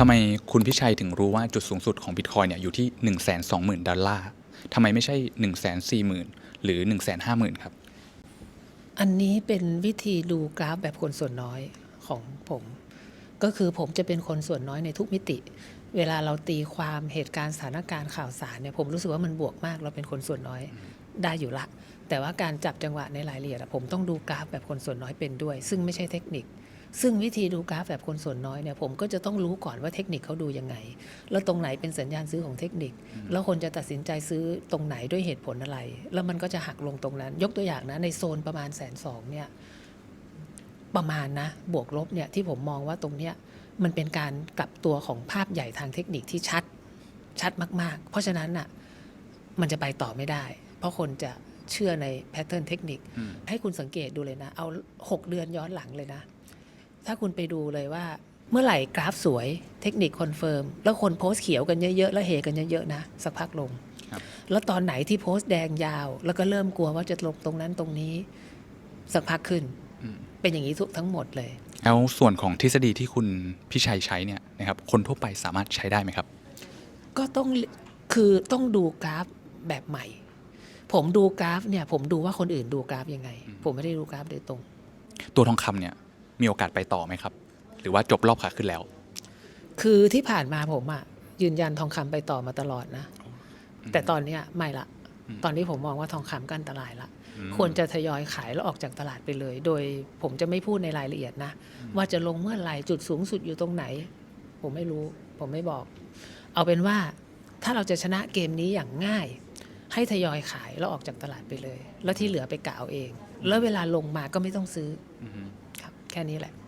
ทำไมคุณพิชัยถึงรู้ว่าจุดสูงสุดของบิตคอยเนี่ยอยู่ที่ 1 2 0 0 0 0 ดอลลาร์ทำไมไม่ใช่ 1 4 0 0 0 0 หรือ 1 5 0 0 0 0 ครับ อันนี้เป็นวิธีดูกราฟแบบคนส่วนน้อยของผม ก็คือผมจะเป็นคนส่วนน้อยในทุกมิติ เวลาเราตีความเหตุการณ์สถานการณ์ข่าวสารเนี่ยผมรู้สึกว่ามันบวกมาก เราเป็นคนส่วนน้อยได้อยู่ละ แต่ว่าการจับจังหวะในรายละเอียดอะผมต้องดูกราฟแบบคนส่วนน้อยเป็นด้วย ซึ่งไม่ใช่เทคนิค ซึ่งวิธีดูกราฟแบบคนส่วนน้อยเนี่ยผมก็จะต้องรู้ก่อนว่าเทคนิคเขาดูยังไง แล้วตรงไหนเป็นสัญญาณซื้อของเทคนิค แล้วคนจะตัดสินใจซื้อตรงไหนด้วยเหตุผลอะไร แล้วมันก็จะหักลงตรงนั้น ยกตัวอย่างนะในโซนประมาณแสนสองเนี่ยประมาณนะบวกลบเนี่ยที่ผมมองว่าตรงเนี้ยมันเป็นการกลับตัวของภาพใหญ่ทางเทคนิคที่ชัดชัดมาก ๆ เพราะฉะนั้นน่ะมันจะไปต่อไม่ได้ เพราะคนจะเชื่อในแพทเทิร์นเทคนิคอืมให้คุณสังเกตดูเลยนะ เอา 6 เดือนย้อนหลังเลยนะ ถ้าคุณไปดูเลยว่า เมื่อไหร่กราฟสวยเทคนิคคอนเฟิร์มแล้วคนโพสต์เขียวกันเยอะๆ แล้วเฮกันเยอะๆนะสักพักลงครับแล้วตอนไหนที่โพสต์แดงยาว แล้วก็เริ่มกลัวว่าจะลงตรงนั้นตรงนี้ สักพักขึ้นอืมเป็นอย่างนี้ทุกทั้งหมดเลยแล้วส่วนของทฤษฎีที่คุณพิชัยใช้เนี่ยนะครับคนทั่วไปสามารถใช้ได้ไหมครับ ก็ต้องคือต้องดูกราฟแบบใหม่ ผมดูกราฟเนี่ยผมดูว่าคนอื่นดูกราฟยังไง ผมไม่ได้ดูกราฟโดยตรง ตัวทองคำเนี่ย มีโอกาสไปต่อไหมครับ หรือว่าจบรอบขาขึ้นแล้ว คือที่ผ่านมาผมอะยืนยันทองคำไปต่อมาตลอดนะ แต่ตอนเนี้ยไม่ละอืมตอนนี้ผมมองว่าทองคำก็อันตรายละอืมควรจะทยอยขายแล้วออกจากตลาดไปเลย โดยผมจะไม่พูดในรายละเอียดนะ ว่าจะลงเมื่อไหร่จุดสูงสุดอยู่ตรงไหน ผมไม่รู้ ผมไม่บอก เอาเป็นว่าถ้าเราจะชนะเกมนี้อย่างง่าย ให้ทยอยขายแล้วออกจากตลาดไปเลย แล้วที่เหลือไปกะเอาเอง แล้วเวลาลงมาก็ไม่ต้องซื้อ อืมค